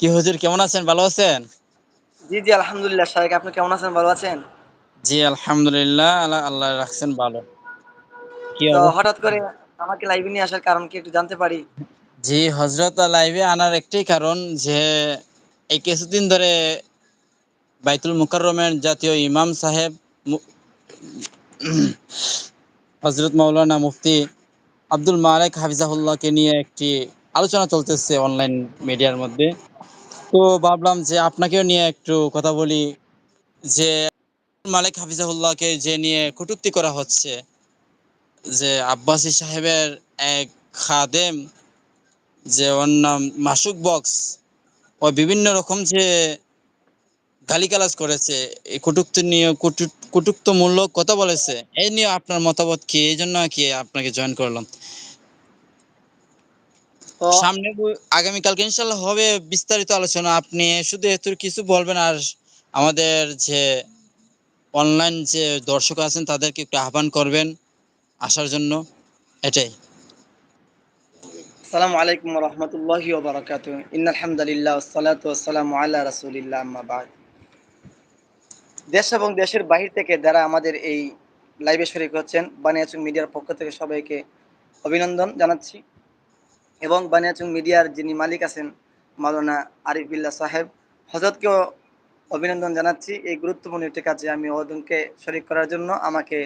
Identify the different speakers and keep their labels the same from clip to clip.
Speaker 1: কি হুজুর কেমন আছেন? ভালো আছেন?
Speaker 2: জি জি আলহামদুলিল্লাহ শাহেক আপনি কেমন আছেন? ভালো আছেন?
Speaker 1: জি আলহামদুলিল্লাহ আল্লাহ আল্লাহ রাখছেন ভালো। কি
Speaker 2: তো হঠাৎ করে আমাকে লাইভে নিয়ে আসার কারণ কি একটু জানতে পারি?
Speaker 1: জি হজরত লাইভে আনার একটাই কারণ যে এই কিছুদিন ধরে বাইতুল মুকাররমের জাতীয় ইমাম সাহেব হজরত মাওলানা মুফতি আব্দুল মালেক হাফিজাহুল্লাহকে নিয়ে একটি আলোচনা চলতেছে অনলাইন মিডিয়ার মধ্যে। তো ভাবলাম যে আপনাকেও নিয়ে একটু কথা বলি যে মালিক হাফিজাহুল্লাহকে যে নিয়ে কটূক্তি করা হচ্ছে, যে আব্বাসী সাহেবের এক খাদেম, যে ওর নাম মাসুক বক্স, ও বিভিন্ন রকম যে গালিগালাজ করেছে, এই কটুক্তি নিয়ে কটুক্তমূলক কথা বলেছে, এই নিয়ে আপনার মতামত কি? এই জন্য কি আপনাকে জয়েন করলাম। সামনে বই- আগামীকালকে ইনশাল্লাহ হবে বিস্তারিত আলোচনা। আপনি শুধু এত কিছু বলবেন আর আমাদের যে অনলাইন যে দর্শক আছেন তাদেরকে একটু আহ্বান করবেন আসার জন্য। এটাই।
Speaker 2: আসসালামু আলাইকুম ওয়া রাহমাতুল্লাহি ওয়া বারাকাতুহু ইন্নাল হামদালিল্লাহ সালাতু ওয়াস সালামু আলা রাসূলিল্লাহ আম্মা বাদ। দেশ এবং দেশের বাহির থেকে যারা আমাদের এই লাইভে শরীক হচ্ছেন বানিয়াচুং মিডিয়ার পক্ষ থেকে সবাইকে অভিনন্দন জানাচ্ছি। এবং বানিয়াচুং মিডিয়ার যিনি মালিক আছেন মাওলানা আরিফুল্লাহ সাহেব হজরতকেও অভিনন্দন জানাচ্ছি এই গুরুত্বপূর্ণ একটি কাজে আমি ওদনকে শরিক করার জন্য আমাকে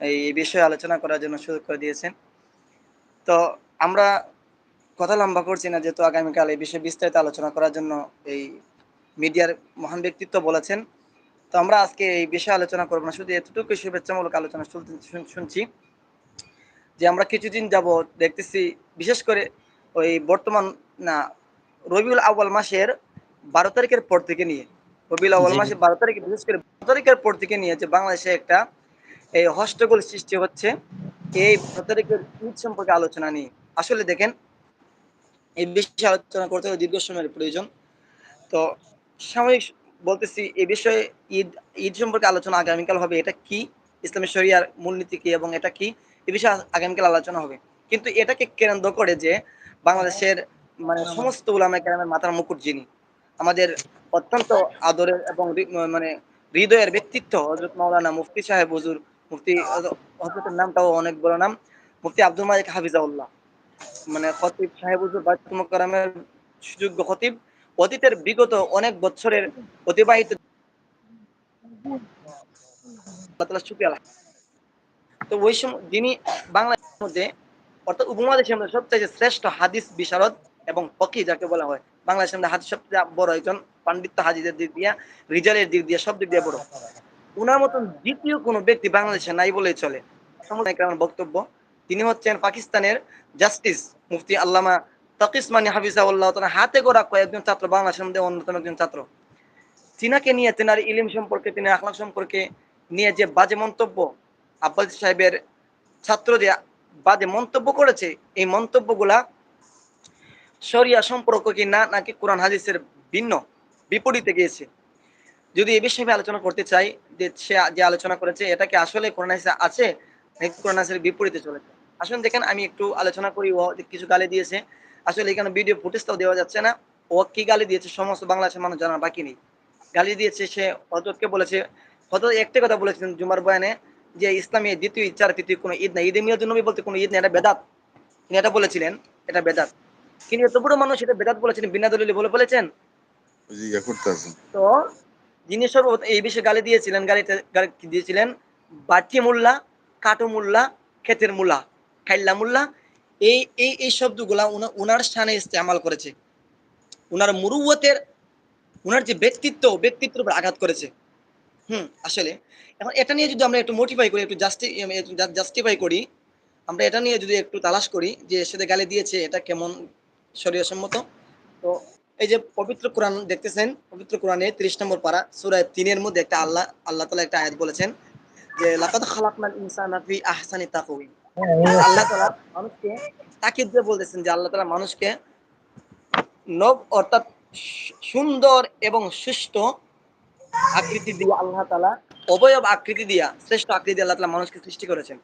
Speaker 2: এই বিষয়ে আলোচনা করার জন্য সুযোগ করে দিয়েছেন। তো আমরা কথা লম্বা করছি না, যেহেতু আগামীকাল এই বিষয়ে বিস্তারিত আলোচনা করার জন্য এই মিডিয়ার মহান ব্যক্তিত্ব বলেছেন। তো আমরা আজকে এই বিষয়ে আলোচনা করব না, শুধু এতটুকু শুভেচ্ছামূলক আলোচনা শুনছি। যে আমরা কিছুদিন যাব দেখতেছি বিশেষ করে ওই বর্তমান না রবিউল আউয়াল মাসের বারো তারিখের পর থেকে নিয়ে রবিউল আউয়াল
Speaker 1: জি।
Speaker 2: মাসের বারো তারিখে বিশেষ করে বারো তারিখের পর থেকে নিয়ে যে বাংলাদেশে একটা এই হস্টগোল সৃষ্টি হচ্ছে এই বারো তারিখের ঈদ সম্পর্কে আলোচনা নিয়ে। আসলে দেখেন এই বিষয়ে আলোচনা করতে হলে দীর্ঘ সময়ের প্রয়োজন। তো সাময়িক বলতেছি এ বিষয়ে ঈদ ঈদ সম্পর্কে আলোচনা আগামীকাল হবে এটা কি? ইসলামী শরিয়ার মূলনীতি কি এবং এটা কি, এ বিষয়ে আগামীকাল আলোচনা হবে। কিন্তু এটাকে কেন্দ্র করে যে বাংলাদেশের মানে সমস্ত উলামা কেরামের মাথার মুকুট যিনি, আমাদের অত্যন্ত আদরের এবং মানে হৃদয়ের ব্যক্তিত্ব হজরত মাওলানা মুফতি সাহেব হুজুর, মুফতি হজরতের নামটাও অনেক বড় নাম, মুফতি আব্দুল মালিক হাফিজাউল্লাহ। মানে খতিব সাহেব হুজুর, বাইতুল সুযোগ্য খতিব, অতীতের বিগত অনেক বছরের অতিবাহিত তাআলার শুকরিয়া তো ওই সময় যিনি বাংলাদেশের মধ্যে, অর্থাৎ উপমহাদেশের মধ্যে সবচেয়ে শ্রেষ্ঠ হাদিস বিশারদ এবং ফকি যাকে বলা হয়, বাংলাদেশের মধ্যে হাদিস সবচেয়ে বড় একজন পাণ্ডিত্য হাদিসের দিক দিয়ে, রিজালের দিক দিয়ে সব দিক দিয়ে বড়। উনার মতন দ্বিতীয় কোনো ব্যক্তি বাংলাদেশে নাই বলেই চলে। আমার বক্তব্য, তিনি হচ্ছেন পাকিস্তানের জাস্টিস মুফতি আল্লামা তকিসমানি হাফিজাউল্লাহ হাতে গড়া কয়েকজন ছাত্র বাংলাদেশের মধ্যে অন্যতম একজন ছাত্র। তিনাকে নিয়ে তেনার ইলিম সম্পর্কে তিনি আখলাক সম্পর্কে নিয়ে যে বাজে মন্তব্য আব্বাস সাহেবের ছাত্র যে বাজে মন্তব্য করেছে, এই মন্তব্যগুলা শরিয়া সম্পর্ক কি না, নাকি কোরআন হাদিসের ভিন্ন বিপরীতে গিয়েছে? যদি এই বিষয়ে আমি আলোচনা করতে চাই, যে সে যে আলোচনা করেছে, এটা কি আসলে কোরআন হাদিসে আছে, নাকি কোরআন হাদিসের বিপরীতে চলেছে? আসলে দেখেন, আমি একটু আলোচনা করি, ও কিছু গালি দিয়েছে। আসলে এখানে ভিডিও ফুটেজটাও দেওয়া যাচ্ছে না। ও কি গালি দিয়েছে, সমস্ত বাংলাদেশের মানুষ জানার বাকি নেই। গালি দিয়েছে সে হজরতকে বলেছে হজরত একটা কথা বলেছিলেন জুমার বয়ানে যে ইসলামী দ্বিতীয় ইচ্ছার তৃতীয় কোনো ঈদ নাই। ঈদে নবী বলতে কোনো ঈদ নেই এটা বেদাত। তিনি এটা বলেছিলেন এটা বেদাত। কিন্তু এত বড় মানুষ এটা বেদাত বলেছেন বিনা দলিলে বলে বলেছেন তো যিনি সর্ব এই বিষয়ে গালি দিয়েছিলেন গালিতে গালি দিয়েছিলেন? বাটি মোল্লা কাটো মোল্লা ক্ষেতের মোল্লা খাইল্লা মোল্লা এই এই এই শব্দগুলা উনা- উনার স্থানে ইস্তেমাল করেছে। উনার মুরুবতের উনার যে ব্যক্তিত্ব ব্যক্তিত্বের উপর আঘাত করেছে। হুম আসলে। এখন এটা নিয়ে যদি আমরা একটু মোটিফাই করি একটু জাস্টি জাস্টিফাই করি আমরা এটা নিয়ে যদি একটু তালাশ করি যে সেটা গালি দিয়েছে এটা কেমন শরীয় সম্মত তো এই যে পবিত্র কোরআন দেখতেছেন পবিত্র কোরআনে 30 নম্বর পারা সূরা 3 এর মধ্যে একটা আল্লাহ আল্লাহ তাআলা একটা আয়াত বলেছেন যে লাকাদ খালাকনাল ইনসানা ফি আহসানি তাকওয়িম আল্লাহ তাআলা মানুষকে তাকিদ দিয়ে বলতেছেন যে আল্লাহ তাআলা মানুষকে নব অর্থাৎ সুন্দর এবং সুষ্ঠু আকৃতি দিয়ে আল্লাহ তালা অবয়ব আকৃতি দিয়া শ্রেষ্ঠ আকৃতি আল্লাহ তালা মানুষকে সৃষ্টি করেছেন।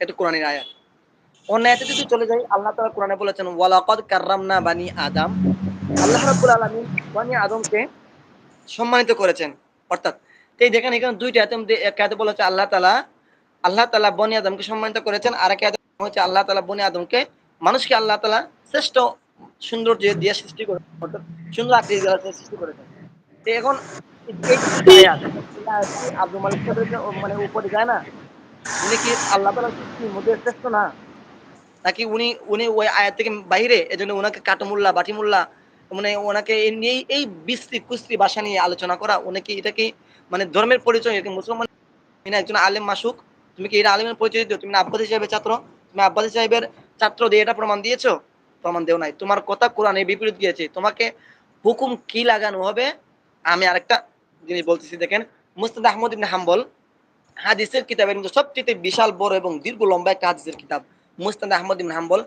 Speaker 2: এটা কোরআনের আয়াত। অন্য যদি চলে যাই, আল্লাহ তাআলা কোরআনে বলেছেন, ওয়ালাকাদ কাররামনা বানি আদম। আল্লাহ রাব্বুল আলামিন বনি আদমকে সম্মানিত করেছেন। অর্থাৎ, এই দেখেন এখানে দুইটা আয়াতে মধ্যে এক আয়াতে বলা হচ্ছে, আল্লাহ তালা আল্লাহ তাআলা বনি আদমকে সম্মানিত করেছেন। আর এক আয়াতে হচ্ছে, আল্লাহ তাআলা বনি আদমকে মানুষকে আল্লাহ তালা শ্রেষ্ঠ সৌন্দর্য দিয়ে সৃষ্টি করে অর্থাৎ, সুন্দর আকৃতি দিয়ে সৃষ্টি করেছেন। এখন আব্দুল মালিক মানে উপরে যায় না? উনি কি আল্লাহ মধ্যে শ্রেষ্ঠ না? নাকি উনি উনি ওই আয়াত থেকে বাইরে এজন্য ওনাকে কাটমুল্লা বাটিমুল্লা মানে ওনাকে এই নিয়ে এই বিশ্রী কুস্তি ভাষা নিয়ে আলোচনা করা উনি এটা কি মানে ধর্মের পরিচয় মুসলমান একজন আলেম মাসুক? তুমি কি এটা আলেমের পরিচয় দিও তুমি না আব্বাসী সাহেবের ছাত্র? তুমি আব্বাসী সাহেবের ছাত্র দিয়ে এটা প্রমাণ দিয়েছ? প্রমাণ দেও নাই। তোমার কথা কোরআনে বিপরীত গিয়েছে। তোমাকে হুকুম কি লাগানো হবে? আমি আরেকটা জিনিস বলতেছি, দেখেন, মুস্তাদ আহমদ ইবনে হাম্বল, হাদিসের কিতাবের মধ্যে সবচেয়ে বিশাল, বড় এবং দীর্ঘ লম্বা একটা হাদিসের কিতাব। মুস্তাদ আহমদ ইবনে হাম্বল,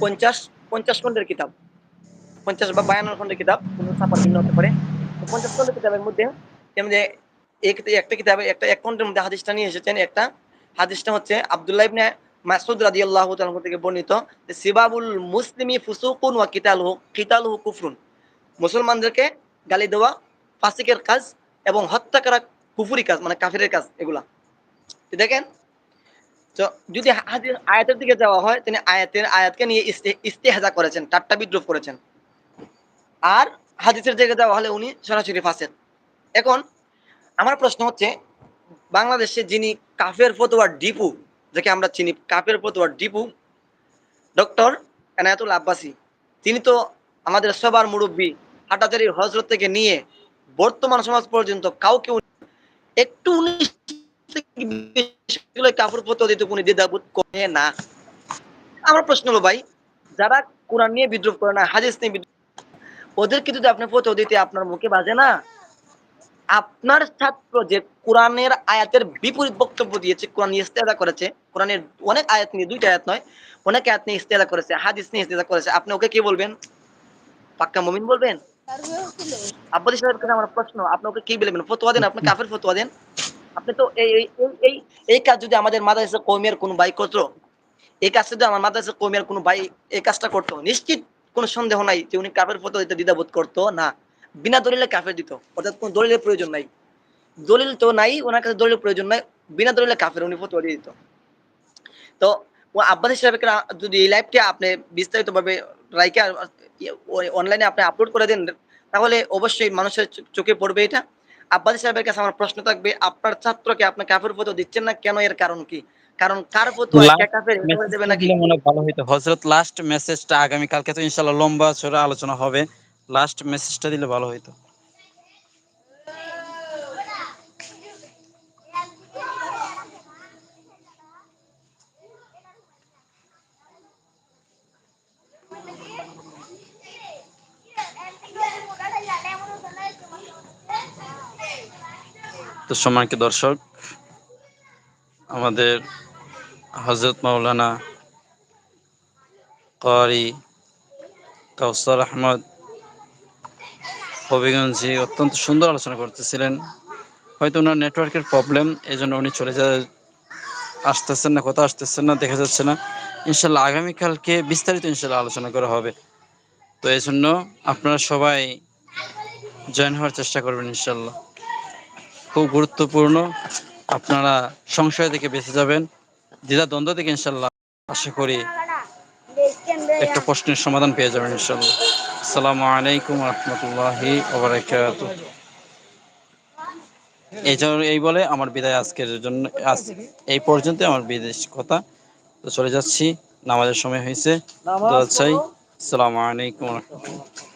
Speaker 2: পঞ্চাশ পঞ্চাশ খন্ডের কিতাব। পঞ্চাশ বা বায়ান্ন খন্ডের কিতাব ছাপার ভিন্ন হতে পারে। পঞ্চাশ খন্ডের কিতাবের মধ্যে যে একটা কিতাবে, একটা এক খন্ডের মধ্যে হাদিসটা নিয়ে এসেছেন। একটা হাদিসটা হচ্ছে আব্দুল্লাহ ইবনে মাসুদ রাদিয়াল্লাহু তাআলা থেকে বর্ণিত সিবাবুল মুসলিমি ফুসুকুন ওয়া কিতালহু কিতালহু কুফরুন। মুসলমানদেরকে গালি দেওয়া, ফাসিকের কাজ এবং হত্যা করা কুফুরি কাজ মানে কাফিরের কাজ, এগুলা। দেখেন, তো যদি আয়াতের দিকে যাওয়া হয়, তিনি আয়াতের আয়াতকে নিয়ে ইস্তে- ইস্তেহাজা করেছেন, টাট্টা বিদ্রুপ করেছেন। আর হাদিসের দিকে যাওয়া হলে উনি সরাসরি ফাঁসেন এখন, আমার প্রশ্ন হচ্ছে, বাংলাদেশে যিনি কাফের ফতোয়ার ডিপু, যাকে আমরা চিনি কাফের ফতোয়ার ডিপু, ডক্টর এনায়াতুল আব্বাসি, তিনি তো আমাদের সবার মুরব্বী হাটাচারির হজরত থেকে নিয়ে বর্তমান সমাজ পর্যন্ত কাউকে একটু কাপড় ফতো দিতে দ্বিধাবোধ করে না। আমার প্রশ্ন হলো ভাই, যারা কোরআন নিয়ে বিদ্রোহ করে না নিয়ে বিদ্রোহ ওদেরকে যদি আপনি ফতো দিতে আপনার মুখে বাজে না? আপনার ছাত্র যে কোরআনের আয়াতের বিপরীত বক্তব্য দিয়েছে, কোরআন নিয়ে ইস্তেদা করেছে, কোরআনের অনেক আয়াত নিয়ে, দুইটা আয়াত নয়, অনেক আয়াত নিয়ে ইস্তেদা করেছে, হাদিস নিয়ে ইস্তেদা করেছে, আপনি ওকে কি বলবেন? পাক্কা মুমিন বলবেন? সাহেবের আমার প্রশ্ন, আপনি ওকে কি বলবেন ফতোয়া দেন, আপনি কাফের ফতোয়া দেন। আপনি তো এই এই কাজ যদি আমাদের ভাই এই কাজটা যদি আমার ভাই এই কাজটা করতো, নিশ্চিত কোনো সন্দেহ নাই যে উনি কাফের ফটো দিতে দ্বিধাবোধ করতো, না। বিনা দলিলে কাফের দিত, অর্থাৎ কোনো দলিলের প্রয়োজন নাই। দলিল তো নাই, ওনার কাছে দলিলের প্রয়োজন নাই, বিনা দলিলে কাফের উনি ফটো দিয়ে দিত। তো, ও আব্বাস যদি এই লাইভটি আপনি বিস্তারিত ভাবে রাইকে অনলাইনে আপনি আপলোড করে দেন তাহলে অবশ্যই মানুষের চোখে পড়বে এটা। আব্বাস সাহেবের কাছে আমার প্রশ্ন থাকবে আপনার ছাত্রকে আপনি কাফের ফটো দিচ্ছেন না কেন? এর কারণ কি? কারণ কার ফটো
Speaker 1: Last
Speaker 2: কাফের হয়ে যাবে নাকি?
Speaker 1: মনে ভালো হইতো। হজরত লাস্ট মেসেজটা আগামী কালকে তো ইনশাল্লাহ লম্বা চড়া আলোচনা হবে। লাস্ট মেসেজটা দিলে ভালো হইতো। তো সম্মানিত দর্শক? আমাদের হজরত মাওলানা কারি কাউসার আহমদ হবিগঞ্জি অত্যন্ত সুন্দর আলোচনা করতেছিলেন। হয়তো ওনার নেটওয়ার্কের প্রবলেম এই জন্য উনি চলে যা, আসতেছেন না কোথাও আসতেছেন না, দেখা যাচ্ছে না। ইনশাল্লাহ আগামীকালকে বিস্তারিত ইনশাল্লাহ আলোচনা করা হবে। তো এই জন্য আপনারা সবাই জয়েন হওয়ার চেষ্টা করবেন ইনশাল্লাহ। খুব গুরুত্বপূর্ণ। আপনারা সংশয় থেকে বেঁচে যাবেন। দ্বিধা দ্বন্দ্ব থেকে ইনশাল্লাহ আশা করি একটা প্রশ্নের সমাধান পেয়ে যাবেন ইনশাল্লাহ আসসালামু আলাইকুম রহমতুল্লাহি ওবরাকাত এই জন্য এই বলে আমার বিদায় আজকের জন্য আজ এই পর্যন্ত আমার বিদেশ কথা। তো চলে যাচ্ছি। নামাজের সময় হয়েছে। চাই। আসসালামু আলাইকুম রহমতুল্লাহ